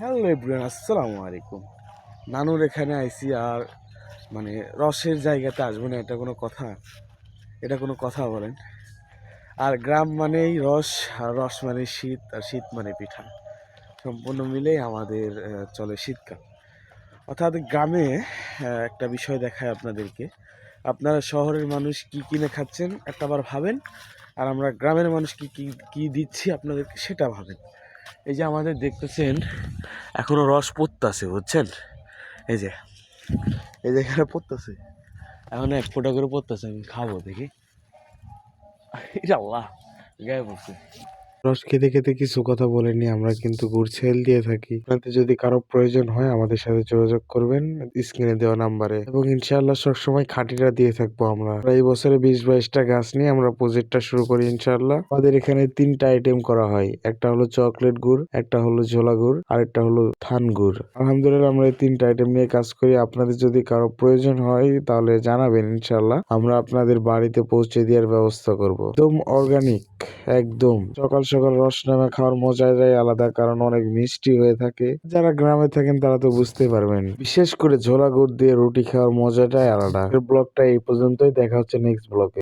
Hello everyone, আসসালামু আলাইকুম। নানুর এখানে আইসি আর মানে রসের জায়গাতে আসব না, এটা কোনো কথা। এটা কোনো কথা বলেন। আর গ্রাম মানেই রস, আর রস মানে শীত, আর শীত মানে পিঠা। সম্পূর্ণ মিলেই আমাদের চলে শীতকাল। অর্থাৎ গ্রামে একটা বিষয় দেখায় আপনাদেরকে। আপনারা শহরের মানুষ কি কিনে খাচ্ছেন, একটা একটাবার ভাবেন। আর আমরা গ্রামের মানুষ কি কি দিচ্ছি আপনাদেরকে, সেটা ভাবেন। এই যে আমাদের দেখতেছেন, এখনও রস পড়তেছে, বুঝছেন? এই যে এই যে এখানে পড়তেছে। এখন এক ফোঁটা করে পড়তেছে, আমি খাব দেখি। আল্লাহ, গায়ে পড়ছে। রস খেতে খেতে কিছু কথা বলেনি আমরা কিন্তু গুড় ছেল দিয়ে থাকি। আপনাদের যদি কারও প্রয়োজন হয়, আমাদের সাথে যোগাযোগ করবেন স্ক্রিনে দেওয়া নাম্বারে। এবং ইনশাআল্লাহ সবসময় খাঁটিটা দিয়ে থাকব আমরা। এই বছরে বিশ বাইশটা গাছ নিয়ে আমরা প্রজেক্টটা শুরু করি ইনশাআল্লাহ। আমাদের এখানে তিনটা আইটেম করা হয়। একটা হলো চকলেট গুড়, একটা হলো ঝোলা গুড়, আর একটা হলো থান গুড়। আলহামদুলিল্লাহ আমরা এই তিনটা আইটেম নিয়ে কাজ করি। আপনাদের যদি কারও প্রয়োজন হয়, তাহলে জানাবেন ইনশাআল্লাহ। আমরা আপনাদের বাড়িতে পৌঁছে দেওয়ার ব্যবস্থা করব। একদম অর্গানিক একদম। সকাল সকাল রস নামে খাওয়ার মজাটাই আলাদা, কারণ অনেক মিষ্টি হয়ে থাকে। যারা গ্রামে থাকেন, তারা তো বুঝতে পারবেন। বিশেষ করে ঝোলা গুড় দিয়ে রুটি খাওয়ার মজাটাই আলাদা। ব্লগটা এই পর্যন্তই। দেখা হচ্ছে নেক্সট ব্লগে